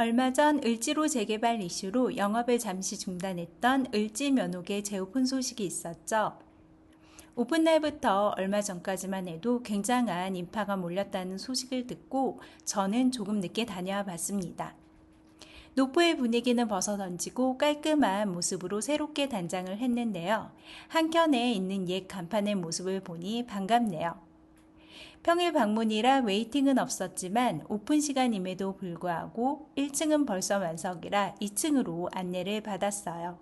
얼마 전 을지로 재개발 이슈로 영업을 잠시 중단했던 을지 면옥의 재오픈 소식이 있었죠. 오픈 날부터 얼마 전까지만 해도 굉장한 인파가 몰렸다는 소식을 듣고 저는 조금 늦게 다녀와 봤습니다. 노포의 분위기는 벗어던지고 깔끔한 모습으로 새롭게 단장을 했는데요. 한켠에 있는 옛 간판의 모습을 보니 반갑네요. 평일 방문이라 웨이팅은 없었지만 오픈 시간임에도 불구하고 1층은 벌써 완석이라 2층으로 안내를 받았어요.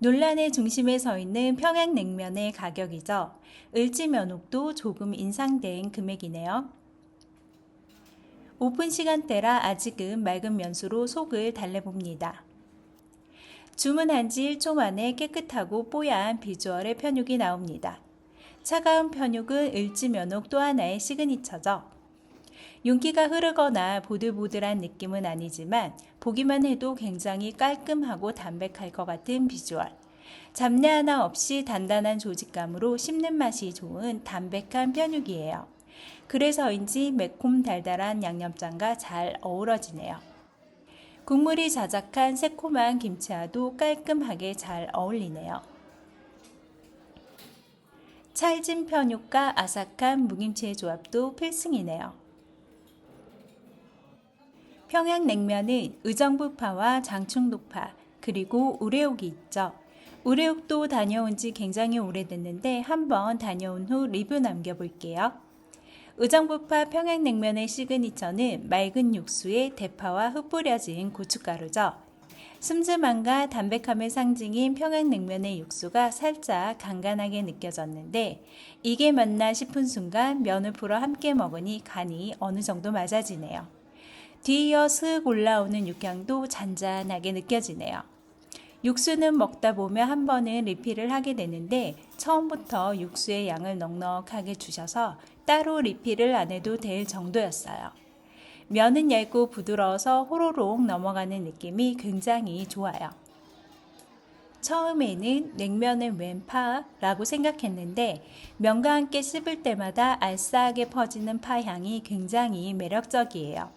논란의 중심에 서 있는 평양냉면의 가격이죠. 을지면옥도 조금 인상된 금액이네요. 오픈 시간대라 아직은 맑은 면수로 속을 달래봅니다. 주문한 지 1초 만에 깨끗하고 뽀얀 비주얼의 편육이 나옵니다. 차가운 편육은 을지면옥 또 하나의 시그니처죠. 윤기가 흐르거나 보들보들한 느낌은 아니지만 보기만 해도 굉장히 깔끔하고 담백할 것 같은 비주얼. 잡내 하나 없이 단단한 조직감으로 씹는 맛이 좋은 담백한 편육이에요. 그래서인지 매콤 달달한 양념장과 잘 어우러지네요. 국물이 자작한 새콤한 김치와도 깔끔하게 잘 어울리네요. 찰진 편육과 아삭한 무김치의 조합도 필승이네요. 평양냉면은 의정부파와 장충도파 그리고 우레옥이 있죠. 우레옥도 다녀온 지 굉장히 오래됐는데 한번 다녀온 후 리뷰 남겨볼게요. 의정부파 평양냉면의 시그니처는 맑은 육수에 대파와 흩뿌려진 고춧가루죠. 슴슴함과 담백함의 상징인 평양냉면의 육수가 살짝 간간하게 느껴졌는데 이게 맞나 싶은 순간 면을 풀어 함께 먹으니 간이 어느 정도 맞아지네요. 뒤이어 슥 올라오는 육향도 잔잔하게 느껴지네요. 육수는 먹다 보면 한 번은 리필을 하게 되는데 처음부터 육수의 양을 넉넉하게 주셔서 따로 리필을 안 해도 될 정도였어요. 면은 얇고 부드러워서 호로록 넘어가는 느낌이 굉장히 좋아요. 처음에는 냉면은 웬 파라고 생각했는데 면과 함께 씹을 때마다 알싸하게 퍼지는 파 향이 굉장히 매력적이에요.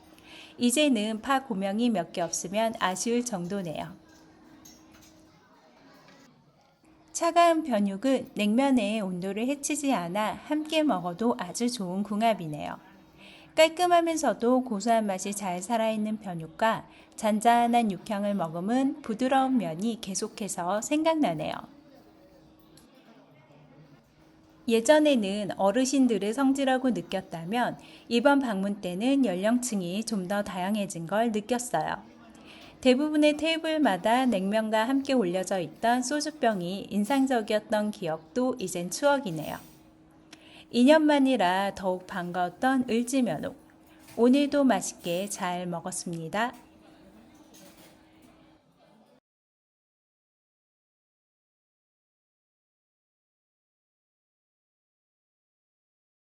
이제는 파 고명이 몇 개 없으면 아쉬울 정도네요. 차가운 변육은 냉면의 온도를 해치지 않아 함께 먹어도 아주 좋은 궁합이네요. 깔끔하면서도 고소한 맛이 잘 살아있는 변육과 잔잔한 육향을 머금은 부드러운 면이 계속해서 생각나네요. 예전에는 어르신들의 성지라고 느꼈다면 이번 방문 때는 연령층이 좀 더 다양해진 걸 느꼈어요. 대부분의 테이블마다 냉면과 함께 올려져 있던 소주병이 인상적이었던 기억도 이젠 추억이네요. 2년 만이라 더욱 반가웠던 을지면옥. 오늘도 맛있게 잘 먹었습니다.